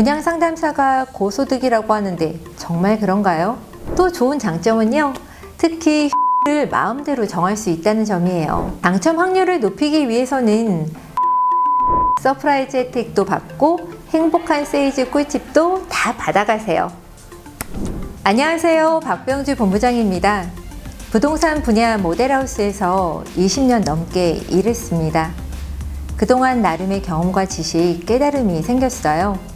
분양 상담사가 고소득이라고 하는데 정말 그런가요? 또 좋은 장점은요. 특히 를 마음대로 정할 수 있다는 점이에요. 당첨 확률을 높이기 위해서는 서프라이즈 혜택도 받고 행복한 세이즈 꿀팁도 다 받아가세요. 안녕하세요. 박병주 본부장입니다. 부동산 분야 모델하우스에서 20년 넘게 일했습니다. 그동안 나름의 경험과 지식, 깨달음이 생겼어요.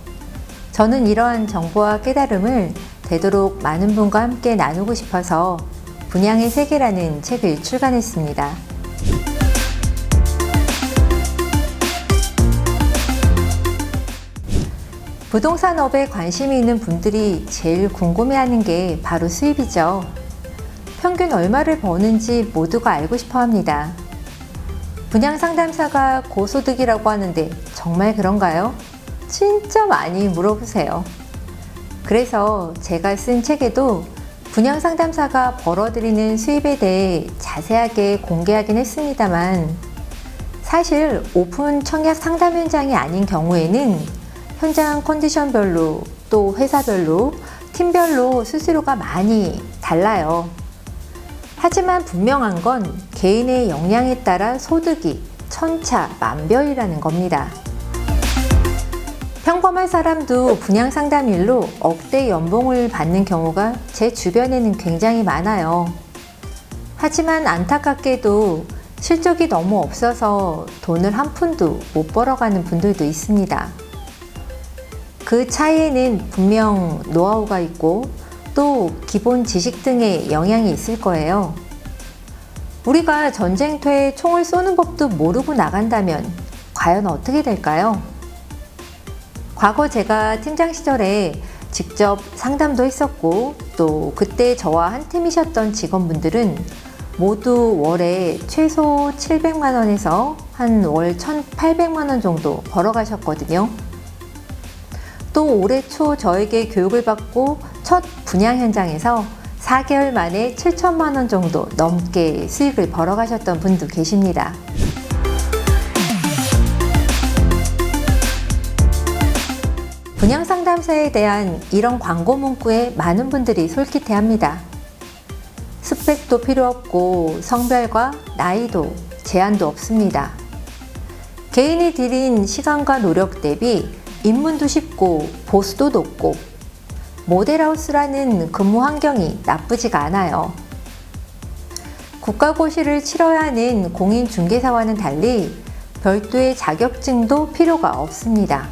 저는 이러한 정보와 깨달음을 되도록 많은 분과 함께 나누고 싶어서 분양의 세계라는 책을 출간했습니다. 부동산업에 관심이 있는 분들이 제일 궁금해하는 게 바로 수입이죠. 평균 얼마를 버는지 모두가 알고 싶어 합니다. 분양 상담사가 고소득이라고 하는데 정말 그런가요? 진짜 많이 물어보세요. 그래서 제가 쓴 책에도 분양 상담사가 벌어들이는 수입에 대해 자세하게 공개하긴 했습니다만 사실 오픈 청약 상담 현장이 아닌 경우에는 현장 컨디션별로 또 회사별로 팀별로 수수료가 많이 달라요. 하지만 분명한 건 개인의 역량에 따라 소득이 천차 만별이라는 겁니다. 평범한 사람도 분양 상담 일로 억대 연봉을 받는 경우가 제 주변에는 굉장히 많아요. 하지만 안타깝게도 실적이 너무 없어서 돈을 한 푼도 못 벌어가는 분들도 있습니다. 그 차이에는 분명 노하우가 있고 또 기본 지식 등의 영향이 있을 거예요. 우리가 전쟁터에 총을 쏘는 법도 모르고 나간다면 과연 어떻게 될까요? 과거 제가 팀장 시절에 직접 상담도 했었고 또 그때 저와 한 팀이셨던 직원분들은 모두 월에 최소 700만 원에서 한 월 1,800만 원 정도 벌어가셨거든요. 또 올해 초 저에게 교육을 받고 첫 분양 현장에서 4개월 만에 7천만 원 정도 넘게 수익을 벌어가셨던 분도 계십니다. 분양 상담사에 대한 이런 광고 문구에 많은 분들이 솔깃해합니다. 스펙도 필요 없고 성별과 나이도 제한도 없습니다. 개인이 들인 시간과 노력 대비 입문도 쉽고 보수도 높고 모델하우스라는 근무 환경이 나쁘지가 않아요. 국가고시를 치러야 하는 공인중개사와는 달리 별도의 자격증도 필요가 없습니다.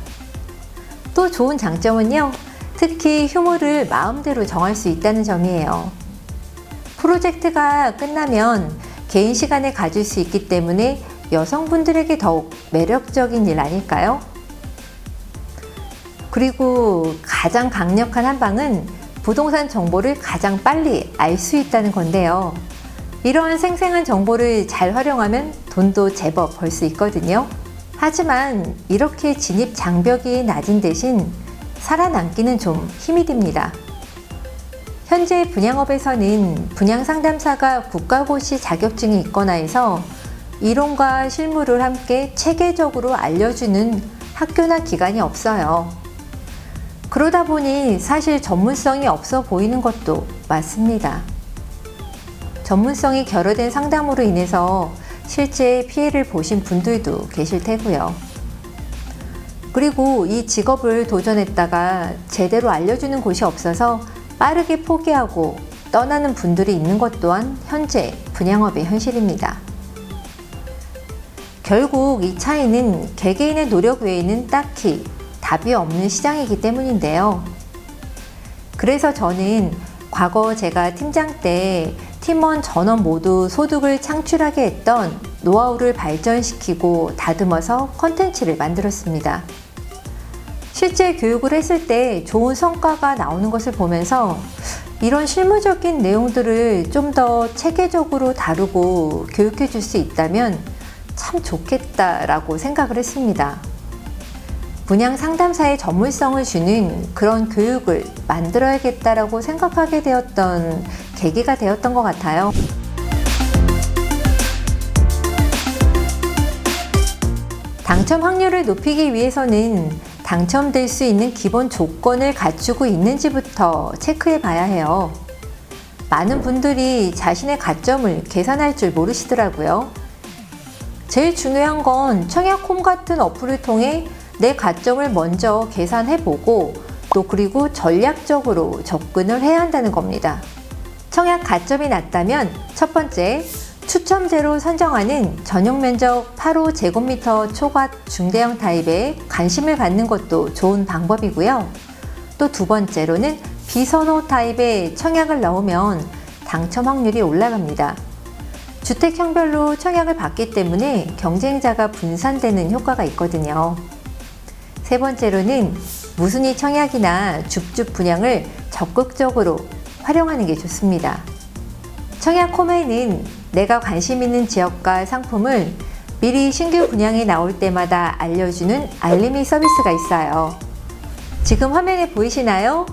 또 좋은 장점은요, 특히 휴무를 마음대로 정할 수 있다는 점이에요. 프로젝트가 끝나면 개인 시간을 가질 수 있기 때문에 여성분들에게 더욱 매력적인 일 아닐까요? 그리고 가장 강력한 한방은 부동산 정보를 가장 빨리 알 수 있다는 건데요. 이러한 생생한 정보를 잘 활용하면 돈도 제법 벌 수 있거든요. 하지만 이렇게 진입 장벽이 낮은 대신 살아남기는 좀 힘이 듭니다. 현재 분양업에서는 분양 상담사가 국가고시 자격증이 있거나 해서 이론과 실무를 함께 체계적으로 알려주는 학교나 기관이 없어요. 그러다 보니 사실 전문성이 없어 보이는 것도 맞습니다. 전문성이 결여된 상담으로 인해서 실제 피해를 보신 분들도 계실 테고요. 그리고 이 직업을 도전했다가 제대로 알려주는 곳이 없어서 빠르게 포기하고 떠나는 분들이 있는 것 또한 현재 분양업의 현실입니다. 결국 이 차이는 개개인의 노력 외에는 딱히 답이 없는 시장이기 때문인데요. 그래서 저는 과거 제가 팀장 때 팀원 전원 모두 소득을 창출하게 했던 노하우를 발전시키고 다듬어서 컨텐츠를 만들었습니다. 실제 교육을 했을 때 좋은 성과가 나오는 것을 보면서 이런 실무적인 내용들을 좀 더 체계적으로 다루고 교육해 줄 수 있다면 참 좋겠다라고 생각을 했습니다. 분양 상담사의 전문성을 주는 그런 교육을 만들어야겠다라고 생각하게 되었던 계기가 되었던 것 같아요. 당첨 확률을 높이기 위해서는 당첨될 수 있는 기본 조건을 갖추고 있는지부터 체크해 봐야 해요. 많은 분들이 자신의 가점을 계산할 줄 모르시더라고요. 제일 중요한 건 청약홈 같은 어플을 통해 내 가점을 먼저 계산해 보고 또 그리고 전략적으로 접근을 해야 한다는 겁니다. 청약 가점이 낮다면 첫 번째, 추첨제로 선정하는 전용 면적 8호 제곱미터 초과 중대형 타입에 관심을 갖는 것도 좋은 방법이고요. 또 두 번째로는 비선호 타입의 청약을 넣으면 당첨 확률이 올라갑니다. 주택형별로 청약을 받기 때문에 경쟁자가 분산되는 효과가 있거든요. 세 번째로는 무순위 청약이나 줍줍 분양을 적극적으로 활용하는 게 좋습니다. 청약 홈에는 내가 관심 있는 지역과 상품을 미리 신규 분양이 나올 때마다 알려주는 알림이 서비스가 있어요. 지금 화면에 보이시나요?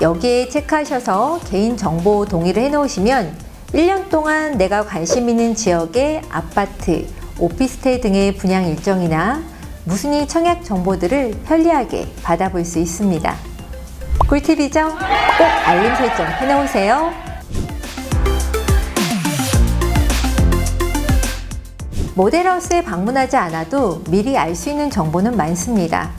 여기에 체크하셔서 개인정보 동의를 해놓으시면 1년 동안 내가 관심 있는 지역의 아파트, 오피스텔 등의 분양 일정이나 무순위 청약 정보들을 편리하게 받아볼 수 있습니다. 꿀팁이죠? 꼭 알림 설정 해놓으세요. 모델하우스에 방문하지 않아도 미리 알 수 있는 정보는 많습니다.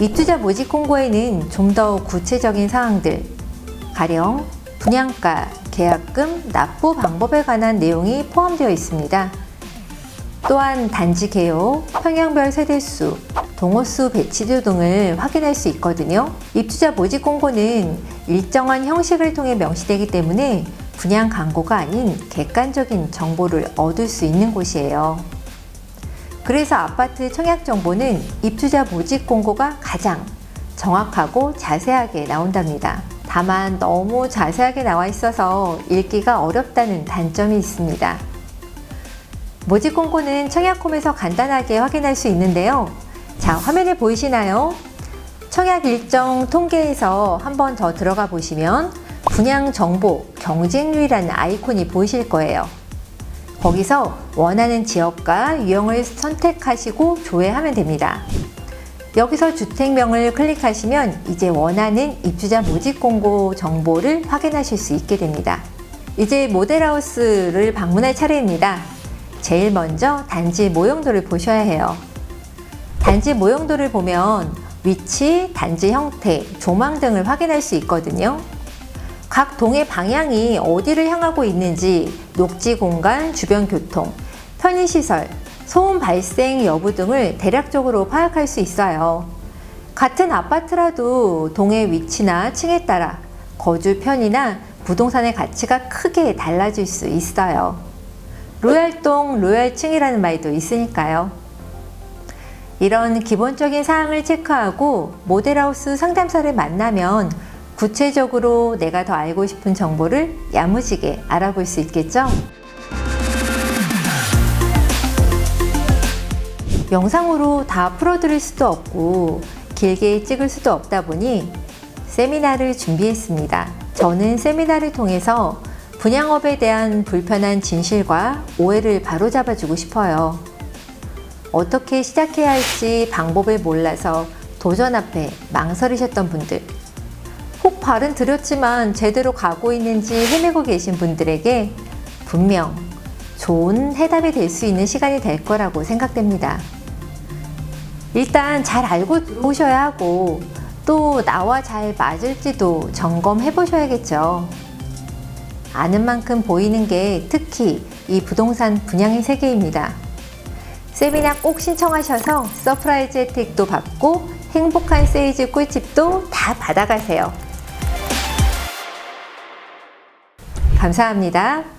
입주자 모집 공고에는 좀 더 구체적인 사항들, 가령 분양가, 계약금, 납부 방법에 관한 내용이 포함되어 있습니다. 또한 단지 개요, 평형별 세대수, 동호수 배치도 등을 확인할 수 있거든요. 입주자 모집 공고는 일정한 형식을 통해 명시되기 때문에 분양 광고가 아닌 객관적인 정보를 얻을 수 있는 곳이에요. 그래서 아파트 청약 정보는 입주자 모집 공고가 가장 정확하고 자세하게 나온답니다. 다만 너무 자세하게 나와 있어서 읽기가 어렵다는 단점이 있습니다. 모집 공고는 청약홈에서 간단하게 확인할 수 있는데요. 자, 화면에 보이시나요? 청약 일정 통계에서 한 번 더 들어가 보시면 분양 정보 경쟁률이라는 아이콘이 보이실 거예요. 거기서 원하는 지역과 유형을 선택하시고 조회하면 됩니다. 여기서 주택명을 클릭하시면 이제 원하는 입주자 모집 공고 정보를 확인하실 수 있게 됩니다. 이제 모델하우스를 방문할 차례입니다. 제일 먼저 단지 모형도를 보셔야 해요. 단지 모형도를 보면 위치, 단지 형태, 조망 등을 확인할 수 있거든요. 각 동의 방향이 어디를 향하고 있는지, 녹지 공간, 주변 교통, 편의시설, 소음 발생 여부 등을 대략적으로 파악할 수 있어요. 같은 아파트라도 동의 위치나 층에 따라 거주 편이나 부동산의 가치가 크게 달라질 수 있어요. 로얄동, 로얄층이라는 말도 있으니까요. 이런 기본적인 사항을 체크하고 모델하우스 상담사를 만나면 구체적으로 내가 더 알고 싶은 정보를 야무지게 알아볼 수 있겠죠? 영상으로 다 풀어드릴 수도 없고 길게 찍을 수도 없다 보니 세미나를 준비했습니다. 저는 세미나를 통해서 분양업에 대한 불편한 진실과 오해를 바로잡아주고 싶어요. 어떻게 시작해야 할지 방법을 몰라서 도전 앞에 망설이셨던 분들, 혹 발은 들였지만 제대로 가고 있는지 헤매고 계신 분들에게 분명 좋은 해답이 될 수 있는 시간이 될 거라고 생각됩니다. 일단 잘 알고 들어오셔야 하고 또 나와 잘 맞을지도 점검해 보셔야겠죠. 아는 만큼 보이는 게 특히 이 부동산 분양의 세계입니다. 세미나 꼭 신청하셔서 서프라이즈 혜택도 받고 행복한 세이즈 꿀팁도 다 받아가세요. 감사합니다.